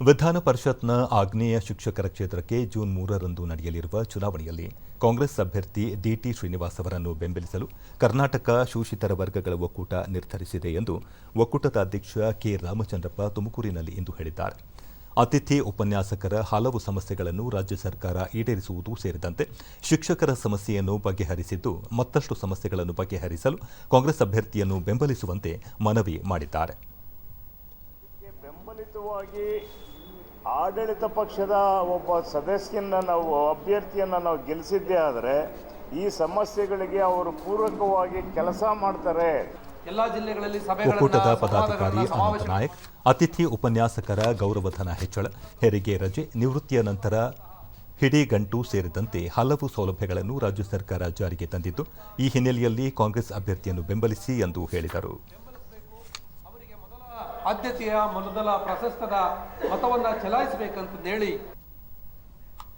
ವಿಧಾನ ಪರಿಷತ್ನ ಆಗ್ನೇಯ ಶಿಕ್ಷಕರ ಕ್ಷೇತ್ರಕ್ಕೆ ಜೂನ್ ಮೂರರಂದು ನಡೆಯಲಿರುವ ಚುನಾವಣೆಯಲ್ಲಿ ಕಾಂಗ್ರೆಸ್ ಅಭ್ಯರ್ಥಿ ಡಿಟಿ ಶ್ರೀನಿವಾಸ್ ಅವರನ್ನು ಬೆಂಬಲಿಸಲು ಕರ್ನಾಟಕ ಶೋಷಿತರ ವರ್ಗಗಳ ಒಕ್ಕೂಟ ನಿರ್ಧರಿಸಿದೆ ಎಂದು ಒಕ್ಕೂಟದ ಅಧ್ಯಕ್ಷ ಕೆ. ರಾಮಚಂದ್ರಪ್ಪ ತುಮಕೂರಿನಲ್ಲಿ ಇಂದು ಹೇಳಿದ್ದಾರೆ. ಅತಿಥಿ ಉಪನ್ಯಾಸಕರ ಹಲವು ಸಮಸ್ಯೆಗಳನ್ನು ರಾಜ್ಯ ಸರ್ಕಾರ ಈಡೇರಿಸುವುದು ಸೇರಿದಂತೆ ಶಿಕ್ಷಕರ ಸಮಸ್ಯೆಯನ್ನು ಬಗೆಹರಿಸಿದ್ದು, ಮತ್ತಷ್ಟು ಸಮಸ್ಯೆಗಳನ್ನು ಬಗೆಹರಿಸಲು ಕಾಂಗ್ರೆಸ್ ಅಭ್ಯರ್ಥಿಯನ್ನು ಬೆಂಬಲಿಸುವಂತೆ ಮನವಿ ಮಾಡಿದ್ದಾರೆ. ಆಡಳಿತ ಪಕ್ಷದ ಒಬ್ಬ ಸದಸ್ಯನ ನಾವು ಅಭ್ಯರ್ಥಿಯನ್ನು ನಾವು ಗೆಲ್ಲಿಸಿದ್ದೇ ಆದರೆ ಈ ಸಮಸ್ಯೆಗಳಿಗೆ ಅವರು ಪೂರಕವಾಗಿ ಕೆಲಸ ಮಾಡ್ತಾರೆ. ಎಲ್ಲಾ ಜಿಲ್ಲೆಗಳಲ್ಲಿ ಒಕ್ಕೂಟದ ಸಭೆಗಳನ್ನ ಪದಾಧಿಕಾರಿ ಅನಂತ ನಾಯಕ್ ಅತಿಥಿ ಉಪನ್ಯಾಸಕರ ಗೌರವಧನ ಹೆಚ್ಚಳ ಹೆರಿಗೆ ರಜೆ ನಿವೃತ್ತಿಯ ನಂತರ ಹಿಡಿಗಂಟು ಸೇರಿದಂತೆ ಹಲವು ಸೌಲಭ್ಯಗಳನ್ನು ರಾಜ್ಯ ಸರ್ಕಾರ ಜಾರಿಗೆ ತಂದಿದ್ದು ಈ ಹಿನ್ನೆಲೆಯಲ್ಲಿ ಕಾಂಗ್ರೆಸ್ ಅಭ್ಯರ್ಥಿಯನ್ನು ಬೆಂಬಲಿಸಿ ಎಂದು ಹೇಳಿದರು. ಆದ್ಯತೆಯ ಮೊದಲ ಪ್ರಶಸ್ತದ ಮತವನ್ನ ಚಲಾಯಿಸಬೇಕಂತ ಹೇಳಿ